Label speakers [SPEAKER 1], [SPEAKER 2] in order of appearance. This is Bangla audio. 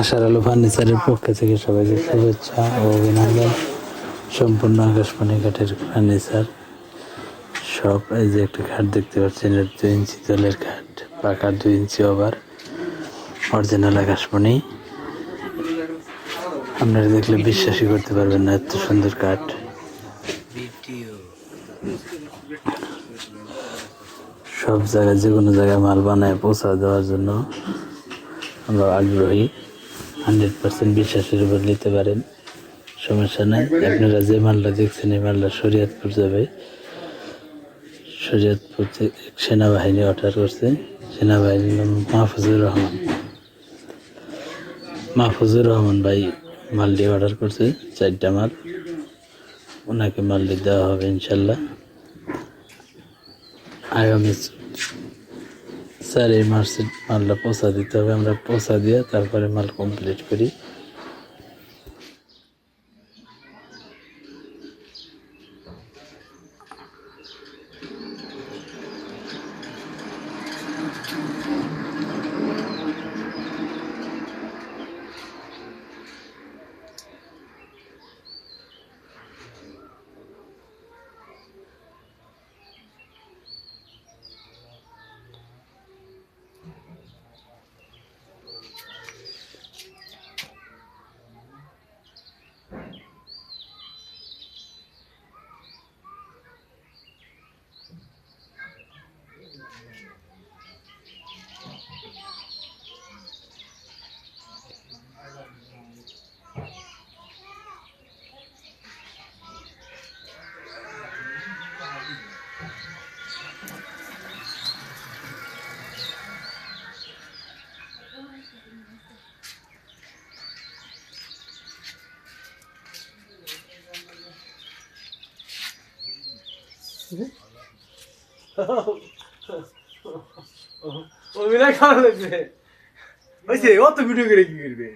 [SPEAKER 1] আশার আলো ফার্নিচারের পক্ষ থেকে সবাইকে শুভেচ্ছা ও অভিনন্দন। সম্পূর্ণ আকাশবাণী কাঠের ফার্নিচার সব এই যে একটা খাট দেখতে পাচ্ছেন দুই ইঞ্চি তলের খাট পাকা দুই ইঞ্চি ওভার অরিজিনাল আকাশবাণী আপনারা দেখলে বিশ্বাসই করতে পারবেন না, এত সুন্দর কাঠ সব জায়গায় যে কোনো জায়গায় মাল বানায় পৌঁছা দেওয়ার জন্য আমরা আগ্রহী। হান্ড্রেড পার্সেন্ট বিশ্বাসের উপর নিতে পারেন। সমস্যা নাই। আপনারা যে মালটা দেখছেন, এই মালটা শরীয়তপুর যাবে। শরীয়তপুর থেকে সেনাবাহিনী অর্ডার করছে, সেনাবাহিনীর নাম মাহফুজুর রহমান। মাহফুজুর রহমান ভাই মালটি অর্ডার করছে, চারটা মাল। ওনাকে মালটি দেওয়া হবে ইনশাল্লাহ। আগামী স্যার এই মাসে মালটা পৌঁছা দিতে হবে। আমরা পৌঁছা দিয়ে তারপরে মাল কমপ্লিট করি।
[SPEAKER 2] অভিনয় খাওয়া লাগবে ও অত ভিডিও করে কি করবে